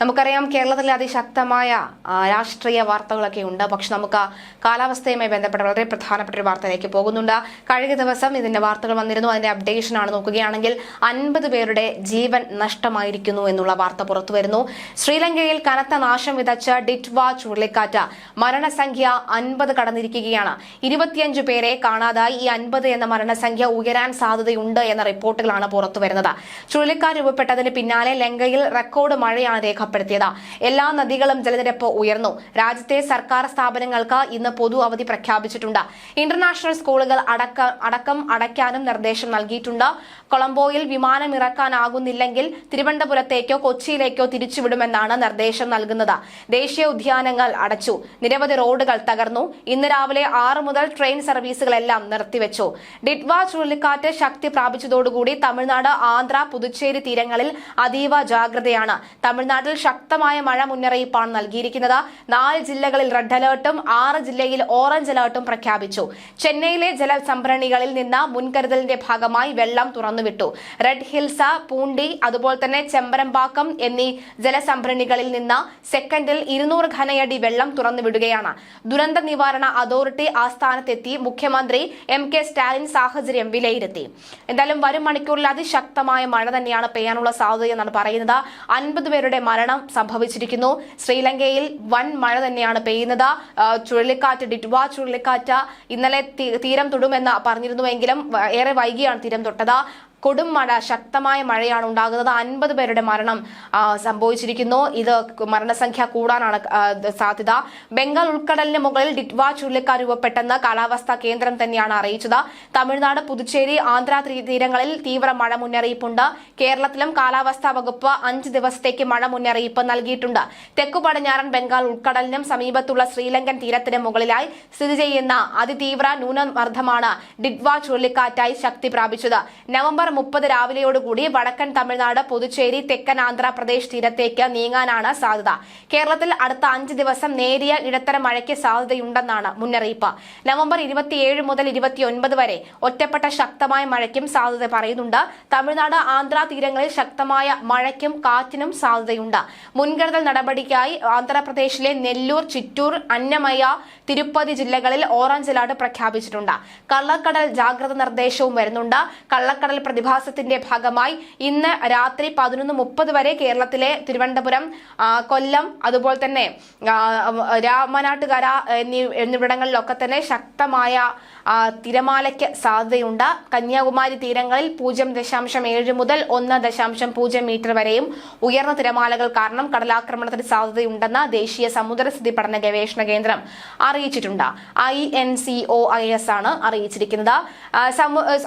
നമുക്കറിയാം കേരളത്തിലെ അതിശക്തമായ രാഷ്ട്രീയ വാർത്തകളൊക്കെ ഉണ്ട്. പക്ഷെ നമുക്ക് കാലാവസ്ഥയുമായി ബന്ധപ്പെട്ട വളരെ പ്രധാനപ്പെട്ട ഒരു വാർത്തയിലേക്ക് പോകുന്നുണ്ട്. കഴിഞ്ഞ ദിവസം ഇതിന്റെ വാർത്തകൾ വന്നിരുന്നു. അതിന്റെ അപ്ഡേഷൻ ആണ് നോക്കുകയാണെങ്കിൽ അൻപത് പേരുടെ ജീവൻ നഷ്ടമായിരിക്കുന്നു എന്നുള്ള വാർത്ത പുറത്തു വരുന്നു. ശ്രീലങ്കയിൽ കനത്ത നാശം വിതച്ച ഡിറ്റ്വ ചുഴലിക്കാറ്റ്. മരണസംഖ്യ അൻപത് കടന്നിരിക്കുകയാണ്. ഇരുപത്തിയഞ്ച് പേരെ കാണാതായി. ഈ അൻപത് എന്ന മരണസംഖ്യ ഉയരാൻ സാധ്യതയുണ്ട് എന്ന റിപ്പോർട്ടുകളാണ് പുറത്തു വരുന്നത്. ചുഴലിക്കാറ്റ് രൂപപ്പെട്ടതിന് പിന്നാലെ ലങ്കയിൽ റെക്കോർഡ് മഴയാണ് രേഖപ്പെടുത്തിയത് എല്ലാ നദികളും ജലനിരപ്പ് ഉയർന്നു. രാജ്യത്തെ സർക്കാർ സ്ഥാപനങ്ങൾക്ക് ഇന്ന് പൊതു അവധി പ്രഖ്യാപിച്ചിട്ടുണ്ട്. ഇന്റർനാഷണൽ സ്കൂളുകൾ അടക്ക അടയ്ക്കാനും നിർദ്ദേശം നൽകിയിട്ടുണ്ട്. കൊളംബോയിൽ വിമാനം ഇറക്കാനാകുന്നില്ലെങ്കിൽ തിരുവനന്തപുരത്തേക്കോ കൊച്ചിയിലേക്കോ തിരിച്ചുവിടുമെന്നാണ് നിർദ്ദേശം നൽകുന്നത്. ദേശീയ ഉദ്യാനങ്ങൾ അടച്ചു. നിരവധി റോഡുകൾ തകർന്നു. ഇന്ന് രാവിലെ ആറ് മുതൽ ട്രെയിൻ സർവീസുകളെല്ലാം നിർത്തിവെച്ചു. ഡിഡ്വ ചുഴലിക്കാറ്റ് ശക്തി പ്രാപിച്ചതോടുകൂടി തമിഴ്നാട് ആന്ധ്ര പുതുച്ചേരി തീരങ്ങളിൽ അതീവ ജാഗ്രതയാണ്. തമിഴ്നാട്ടിൽ ശക്തമായ മഴ മുന്നറിയിപ്പാണ് നൽകിയിരിക്കുന്നത്. നാല് ജില്ലകളിൽ റെഡ് അലേർട്ടും ആറ് ജില്ലയിൽ ഓറഞ്ച് അലേർട്ടും പ്രഖ്യാപിച്ചു. ചെന്നൈയിലെ ജലസംഭരണികളിൽ നിന്ന് മുൻകരുതലിന്റെ ഭാഗമായി വെള്ളം തുറന്നുവിട്ടു. റെഡ് ഹിൽസ പൂണ്ടി അതുപോലെ തന്നെ ചെമ്പരമ്പാക്കം എന്നീ ജലസംഭരണികളിൽ നിന്ന് സെക്കൻഡിൽ ഇരുന്നൂറ് ഘനയടി വെള്ളം തുറന്നുവിടുകയാണ്. ദുരന്ത നിവാരണ അതോറിറ്റി ആസ്ഥാനത്തെത്തി മുഖ്യമന്ത്രി എം കെ സ്റ്റാലിൻ സാഹചര്യം വിലയിരുത്തി. എന്തായാലും വരും മണിക്കൂറിൽ അതിശക്തമായ മഴ തന്നെയാണ് പെയ്യാനുള്ള സാധ്യതയെന്നാണ് പറയുന്നത്. അൻപത് പേരുടെ മരണം സംഭവിച്ചിരിക്കുന്നു. ശ്രീലങ്കയിൽ വൻ മഴ തന്നെയാണ് പെയ്യുന്നത്. ചുഴലിക്കാറ്റ് ഡിറ്റ്വ ചുഴലിക്കാറ്റ് ഇന്നലെ തീരം തൊടുമെന്ന് പറഞ്ഞിരുന്നുവെങ്കിലും ഏറെ വൈകിയാണ് തീരം തൊട്ടത്. കൊടും മഴ ശക്തമായ മഴയാണ് ഉണ്ടാകുന്നത്. അൻപത് പേരുടെ മരണം സംഭവിച്ചിരിക്കുന്നു. ഇത് മരണസംഖ്യ കൂടാനാണ് സാധ്യത. ബംഗാൾ ഉൾക്കടലിന് മുകളിൽ ഡിറ്റ്വ ചുഴലിക്കാർ രൂപപ്പെട്ടെന്ന് കാലാവസ്ഥാ കേന്ദ്രം തന്നെയാണ് അറിയിച്ചത്. തമിഴ്നാട് പുതുച്ചേരി ആന്ധ്ര തീരങ്ങളിൽ തീവ്ര മഴ മുന്നറിയിപ്പുണ്ട്. കേരളത്തിലും കാലാവസ്ഥാ വകുപ്പ് അഞ്ച് ദിവസത്തേക്ക് മഴ മുന്നറിയിപ്പ് നൽകിയിട്ടുണ്ട്. തെക്കു പടിഞ്ഞാറൻ ബംഗാൾ ഉൾക്കടലിനും സമീപത്തുള്ള ശ്രീലങ്കൻ തീരത്തിന് മുകളിലായി സ്ഥിതി ചെയ്യുന്ന അതിതീവ്ര ന്യൂനമർദ്ദമാണ് ഡിഡ്വ ചുഴലിക്കാറ്റായി ശക്തി പ്രാപിച്ചത്. നവംബർ മുപ്പത് രാവിലെയോടുകൂടി വടക്കൻ തമിഴ്നാട് പുതുച്ചേരി തെക്കൻ ആന്ധ്രാപ്രദേശ് തീരത്തേക്ക് നീങ്ങാനാണ് സാധ്യത. കേരളത്തിൽ അടുത്ത അഞ്ച് ദിവസം നേരിയ ഇടത്തരം മഴയ്ക്ക് സാധ്യതയുണ്ടെന്നാണ് മുന്നറിയിപ്പ്. നവംബർ ഇരുപത്തിയേഴ് മുതൽ ഇരുപത്തിയൊൻപത് വരെ ഒറ്റപ്പെട്ട ശക്തമായ മഴയ്ക്കും സാധ്യത പറയുന്നുണ്ട്. തമിഴ്നാട് ആന്ധ്ര തീരങ്ങളിൽ ശക്തമായ മഴയ്ക്കും കാറ്റിനും സാധ്യതയുണ്ട്. മുൻകരുതൽ നടപടിക്കായി ആന്ധ്രാപ്രദേശിലെ നെല്ലൂർ ചിറ്റൂർ അന്നമയ തിരുപ്പതി ജില്ലകളിൽ ഓറഞ്ച് അലർട്ട് പ്രഖ്യാപിച്ചിട്ടുണ്ട്. കള്ളക്കടൽ ജാഗ്രത നിർദ്ദേശവും വരുന്നുണ്ട്. കള്ളക്കടൽ പ്രതിഭാസത്തിന്റെ ഭാഗമായി ഇന്ന് രാത്രി പതിനൊന്ന് മുപ്പത് വരെ കേരളത്തിലെ തിരുവനന്തപുരം കൊല്ലം അതുപോലെ തന്നെ രാമനാട്ടുകര എന്നീ എന്നിവിടങ്ങളിലൊക്കെ തന്നെ ശക്തമായ തിരമാലയ്ക്ക് സാധ്യതയുണ്ട്. കന്യാകുമാരി തീരങ്ങളിൽ പൂജ്യം ദശാംശം ഏഴ് മുതൽ ഒന്ന് ദശാംശം പൂജ്യം മീറ്റർ വരെയും ഉയർന്ന തിരമാലകൾ കാരണം കടലാക്രമണത്തിന് സാധ്യതയുണ്ടെന്ന് ദേശീയ സമുദ്രസ്ഥിതി പഠന ഗവേഷണ കേന്ദ്രം അറിയിച്ചിട്ടുണ്ട്. I N C O I S ആണ് അറിയിച്ചിരിക്കുന്നത്.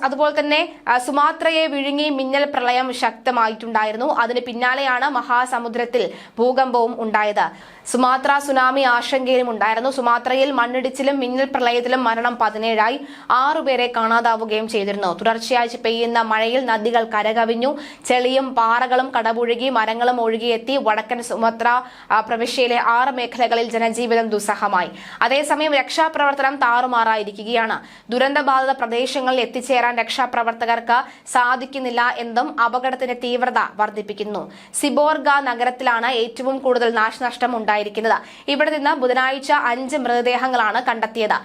അതുപോലെ തന്നെ ആ, സുമാത്രയെ വിഴുങ്ങി മിന്നൽ പ്രളയം ശക്തമായിട്ടുണ്ടായിരുന്നു. അതിന് പിന്നാലെയാണ് മഹാസമുദ്രത്തിൽ ഭൂകമ്പവും ഉണ്ടായത്. സുമാത്ര സുനാമി ആശങ്കയിലും ഉണ്ടായിരുന്നു. സുമാത്രയിൽ മണ്ണിടിച്ചിലും മിന്നൽ പ്രളയത്തിലും മരണം പതിനേഴായി. ആറുപേരെ കാണാതാവുകയും ചെയ്തിരുന്നു. തുടർച്ചയായി പെയ്യുന്ന മഴയിൽ നദികൾ കരകവിഞ്ഞു. ചെളിയും പാറകളും കടപുഴകി മരങ്ങളും ഒഴുകിയെത്തി വടക്കൻ സുമാത്ര പ്രവിശ്യയിലെ ആറ് മേഖലകളിൽ ജനജീവിതം ദുസ്സഹമായി. അതേസമയം രക്ഷാപ്രവർത്തനം താറുമാറായിരിക്കുകയാണ്. ദുരന്തബാധിത പ്രദേശങ്ങളിൽ എത്തിച്ചേരാൻ രക്ഷാപ്രവർത്തകർക്ക് സാധിക്കുന്നില്ല എന്നതും അപകടത്തിന്റെ തീവ്രത വർദ്ധിപ്പിക്കുന്നു. സിബോർഗ നഗരത്തിലാണ് ഏറ്റവും കൂടുതൽ നാശനഷ്ടം ഉണ്ടായിരിക്കുന്നത്. ഇവിടെ നിന്ന് ബുധനാഴ്ച അഞ്ച് മൃതദേഹങ്ങളാണ് കണ്ടെത്തിയത്.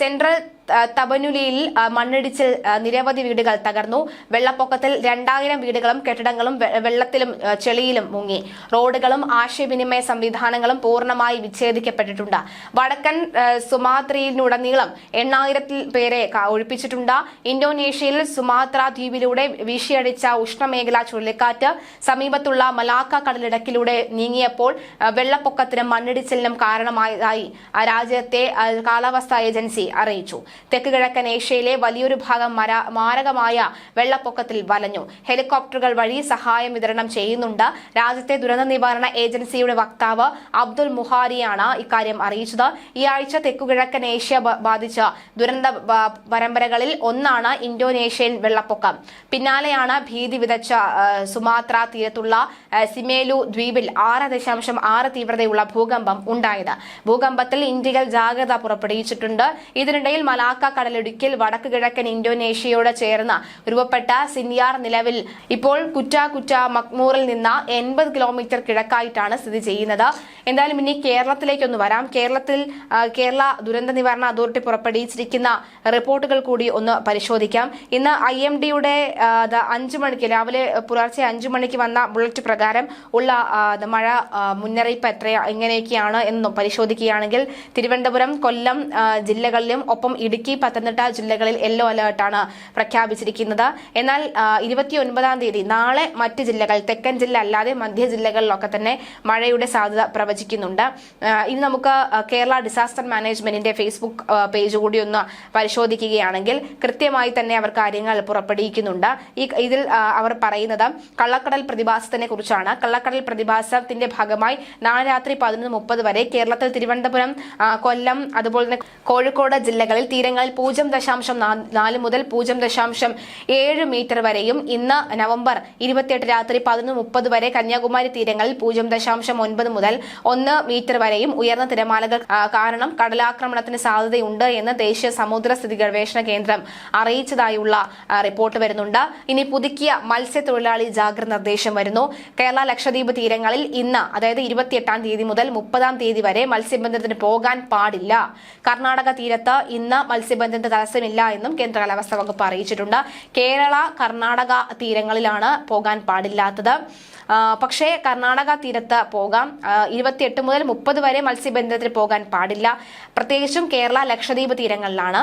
സെൻട്രൽ തബനുലിയിൽ മണ്ണിടിച്ചിൽ നിരവധി വീടുകൾ തകർന്നു. വെള്ളപ്പൊക്കത്തിൽ രണ്ടായിരം വീടുകളും കെട്ടിടങ്ങളും വെള്ളത്തിലും ചെളിയിലും മുങ്ങി. റോഡുകളും ആശയവിനിമയ സംവിധാനങ്ങളും പൂർണമായി വിച്ഛേദിക്കപ്പെട്ടിട്ടുണ്ട്. വടക്കൻ സുമാത്രയിലുടനീളം എണ്ണായിരത്തിൽ പേരെ ഒഴിപ്പിച്ചിട്ടുണ്ട്. ഇന്തോനേഷ്യയിൽ സുമാത്ര ദ്വീപിലൂടെ വീശിയടിച്ച ഉഷ്ണമേഖലാ ചുഴലിക്കാറ്റ് സമീപത്തുള്ള മലാക്ക കടലിടക്കിലൂടെ നീങ്ങിയപ്പോൾ ആ, വെള്ളപ്പൊക്കത്തിനും മണ്ണിടിച്ചിലിനും കാരണമായതായി രാജ്യത്തെ കാലാവസ്ഥാ ഏജൻസി അറിയിച്ചു. തെക്ക് കിഴക്കൻ ഏഷ്യയിലെ വലിയൊരു ഭാഗം മര- മാരകമായ വെള്ളപ്പൊക്കത്തിൽ വലഞ്ഞു. ഹെലികോപ്റ്ററുകൾ വഴി സഹായം വിതരണം ചെയ്യുന്നുണ്ട്. രാജ്യത്തെ ദുരന്ത നിവാരണ ഏജൻസിയുടെ വക്താവ് അബ്ദുൽ മുഹാരിയാണ് ഇക്കാര്യം അറിയിച്ചത്. ഈ ആഴ്ച തെക്കുകിഴക്കൻ ഏഷ്യ ബാധിച്ച ദുരന്ത പരമ്പരകളിൽ ഒന്നാണ് ഇന്തോനേഷ്യൻ വെള്ളപ്പൊക്കം. പിന്നാലെയാണ് ഭീതി വിതച്ച സുമാത്ര തീരത്തുള്ള സിമേലു ദ്വീപിൽ ആറ് ദശാംശം ആറ് തീവ്രതയുള്ള ഭൂകമ്പം ഉണ്ടായത്. ഭൂകമ്പത്തിൽ ഇന്ത്യയിൽ ജാഗ്രത പുറപ്പെടുവിച്ചിട്ടുണ്ട്. ഇതിനിടയിൽ മല മലാക്ക കടലിടുക്കിൽ വടക്കു കിഴക്കൻ ഇന്തോനേഷ്യയോട് ചേർന്ന് രൂപപ്പെട്ട സിനിയാർ നിലവിൽ ഇപ്പോൾ കുറ്റ കുറ്റ മക്മൂറിൽ നിന്ന് എൺപത് കിലോമീറ്റർ കിഴക്കായിട്ടാണ് സ്ഥിതി ചെയ്യുന്നത്. എന്തായാലും ഇനി കേരളത്തിലേക്കൊന്ന് വരാം. കേരളത്തിൽ കേരള ദുരന്ത നിവാരണ അതോറിറ്റി പുറപ്പെടുവിച്ചിരിക്കുന്ന റിപ്പോർട്ടുകൾ കൂടി ഒന്ന് പരിശോധിക്കാം. ഇന്ന് ഐ എം ഡിയുടെ അഞ്ചു മണിക്ക് രാവിലെ പുലർച്ചെ അഞ്ചു മണിക്ക് വന്ന ബുള്ളറ്റ് പ്രകാരം ഉള്ള മഴ മുന്നറിയിപ്പ് എത്രയാ എങ്ങനെയൊക്കെയാണ് എന്നും പരിശോധിക്കുകയാണെങ്കിൽ തിരുവനന്തപുരം കൊല്ലം ജില്ലകളിലും ഒപ്പം ഇടുക്കി പത്തനംതിട്ട ജില്ലകളിൽ യെല്ലോ അലേർട്ടാണ് പ്രഖ്യാപിച്ചിരിക്കുന്നത്. എന്നാൽ ഇരുപത്തി ഒൻപതാം തീയതി നാളെ മറ്റ് ജില്ലകൾ തെക്കൻ ജില്ല അല്ലാതെ മധ്യ ജില്ലകളിലൊക്കെ തന്നെ മഴയുടെ സാധ്യത പ്രവചിക്കുന്നുണ്ട്. ഇനി നമുക്ക് കേരള ഡിസാസ്റ്റർ മാനേജ്മെന്റിന്റെ ഫേസ്ബുക്ക് പേജ് കൂടി ഒന്ന് പരിശോധിക്കുകയാണെങ്കിൽ കൃത്യമായി തന്നെ അവർ കാര്യങ്ങൾ പുറപ്പെടുവിക്കുന്നുണ്ട്. ഈ ഇതിൽ അവർ പറയുന്നത് കള്ളക്കടൽ പ്രതിഭാസത്തിനെ കുറിച്ചാണ്. കള്ളക്കടൽ പ്രതിഭാസത്തിന്റെ ഭാഗമായി നാളെ രാത്രി പതിനൊന്ന് മുപ്പത് വരെ കേരളത്തിൽ തിരുവനന്തപുരം കൊല്ലം അതുപോലെ തന്നെ കോഴിക്കോട് ജില്ലകളിൽ തീരങ്ങളിൽ പൂജ്യം ദശാംശം നാല് മുതൽ പൂജ്യം ദശാംശം ഏഴ് മീറ്റർ വരെയും ഇന്ന് നവംബർ ഇരുപത്തിയെട്ട് രാത്രി പതിനൊന്ന് മുപ്പത് വരെ കന്യാകുമാരി തീരങ്ങളിൽ പൂജ്യം ദശാംശം ഒൻപത് മുതൽ ഒന്ന് മീറ്റർ വരെയും ഉയർന്ന തിരമാലകൾ കാരണം കടലാക്രമണത്തിന് സാധ്യതയുണ്ട് എന്ന് ദേശീയ സമുദ്ര സ്ഥിതി ഗവേഷണ കേന്ദ്രം അറിയിച്ചതായുള്ള റിപ്പോർട്ട് വരുന്നുണ്ട്. ഇനി പുതുക്കിയ മത്സ്യത്തൊഴിലാളി ജാഗ്രത നിർദ്ദേശം വരുന്നു. കേരള ലക്ഷദ്വീപ് തീരങ്ങളിൽ ഇന്ന് അതായത് ഇരുപത്തിയെട്ടാം തീയതി മുതൽ മുപ്പതാം തീയതി വരെ മത്സ്യബന്ധനത്തിന് പോകാൻ പാടില്ല. കർണാടക തീരത്ത് ഇന്ന് മത്സ്യബന്ധനത്തിന് തടസ്സമില്ല എന്നും കേന്ദ്ര കാലാവസ്ഥാ വകുപ്പ് അറിയിച്ചിട്ടുണ്ട്. കേരള കർണാടക തീരങ്ങളിലാണ് പോകാൻ പാടില്ലാത്തത്. പക്ഷേ കർണാടക തീരത്ത് പോകാം. ഇരുപത്തിയെട്ട് മുതൽ മുപ്പത് വരെ മത്സ്യബന്ധനത്തിന് പോകാൻ പാടില്ല. പ്രത്യേകിച്ചും കേരള ലക്ഷദ്വീപ് തീരങ്ങളിലാണ്.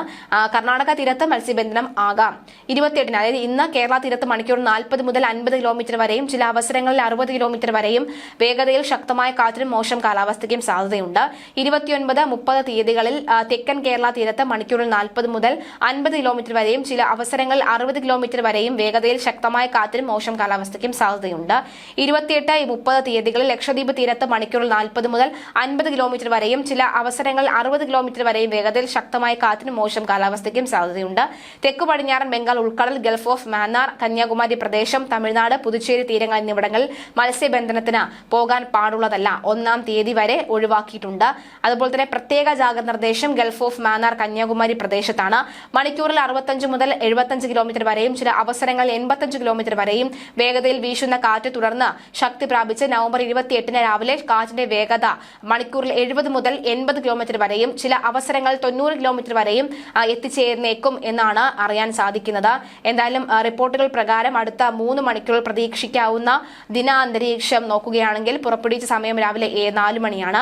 കർണാടക തീരത്ത് മത്സ്യബന്ധനം ആകാം. ഇരുപത്തിയെട്ടിന് അതായത് ഇന്ന് കേരള തീരത്ത് മണിക്കൂർ നാൽപ്പത് മുതൽ അൻപത് കിലോമീറ്റർ വരെയും ചില അവസരങ്ങളിൽ അറുപത് കിലോമീറ്റർ വരെയും വേഗതയിൽ ശക്തമായ കാറ്റിനും മോശം കാലാവസ്ഥയ്ക്കും സാധ്യതയുണ്ട്. ഇരുപത്തിയൊൻപത് മുപ്പത് തീയതികളിൽ തെക്കൻ കേരള തീരത്ത് മണിക്കൂറിൽ നാൽപ്പത് മുതൽ അൻപത് കിലോമീറ്റർ വരെയും ചില അവസരങ്ങളിൽ അറുപത് കിലോമീറ്റർ വരെയും വേഗതയിൽ ശക്തമായ കാറ്റിനും മോശം കാലാവസ്ഥയ്ക്കും സാധ്യതയുണ്ട്. ഇരുപത്തിയെട്ട് മുപ്പത് തീയതികളിൽ ലക്ഷദ്വീപ് തീരത്ത് മണിക്കൂറിൽ നാൽപ്പത് മുതൽ അൻപത് കിലോമീറ്റർ വരെയും ചില അവസരങ്ങളിൽ അറുപത് കിലോമീറ്റർ വരെയും വേഗതയിൽ ശക്തമായ കാറ്റിനും മോശം കാലാവസ്ഥയ്ക്കും സാധ്യതയുണ്ട്. തെക്ക് പടിഞ്ഞാറൻ ബംഗാൾ ഉൾക്കടൽ ഗൾഫ് ഓഫ് മാന്നാർ കന്യാകുമാരി പ്രദേശം തമിഴ്നാട് പുതുച്ചേരി തീരങ്ങൾ എന്നിവിടങ്ങളിൽ മത്സ്യബന്ധനത്തിന് പോകാൻ പാടുള്ളതല്ല. ഒന്നാം തീയതി വരെ ഒഴിവാക്കിയിട്ടുണ്ട്. അതുപോലെ തന്നെ പ്രത്യേക ജാഗ്രത നിർദ്ദേശം ഗൾഫ് ഓഫ് മാന്നാർ കന്യാകുമാരി പ്രദേശത്താണ്. മണിക്കൂറിൽ അറുപത്തഞ്ച് മുതൽ എഴുപത്തഞ്ച് കിലോമീറ്റർ വരെയും ചില അവസരങ്ങളിൽ എൺപത്തഞ്ച് കിലോമീറ്റർ വരെയും വേഗതയിൽ വീശുന്ന കാറ്റ് തുടർന്ന് ശക്തി പ്രാപിച്ച് നവംബർ ഇരുപത്തിയെട്ടിന് രാവിലെ കാറ്റിന്റെ വേഗത മണിക്കൂറിൽ എഴുപത് മുതൽ എൺപത് കിലോമീറ്റർ വരെയും ചില അവസരങ്ങൾ തൊണ്ണൂറ് കിലോമീറ്റർ വരെയും എത്തിച്ചേർന്നേക്കും എന്നാണ് അറിയാൻ സാധിക്കുന്നത്. എന്തായാലും റിപ്പോർട്ടുകൾ പ്രകാരം അടുത്ത മൂന്ന് മണിക്കൂർ പ്രതീക്ഷിക്കാവുന്ന ദിനാന്തരീക്ഷം നോക്കുകയാണെങ്കിൽ പുറപ്പെടുവിച്ച സമയം രാവിലെ നാല് മണിയാണ്.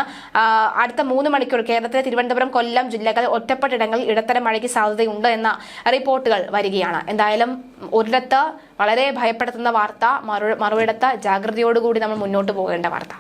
അടുത്ത മൂന്ന് മണിക്കൂർ കേരളത്തിലെ തിരുവനന്തപുരം കൊല്ലം ജില്ലകൾ ഒറ്റപ്പെട്ടിടങ്ങളിൽ ഇടത്തരം മഴയ്ക്ക് സാധ്യതയുണ്ട് എന്ന റിപ്പോർട്ടുകൾ വരികയാണ്. എന്തായാലും ഒരിടത്ത് വളരെ ഭയപ്പെടുത്തുന്ന വാർത്ത മറു മറുവിടത്ത് ജാഗ്രതയോടുകൂടി നമ്മൾ മുന്നോട്ട് പോകേണ്ട വാർത്ത.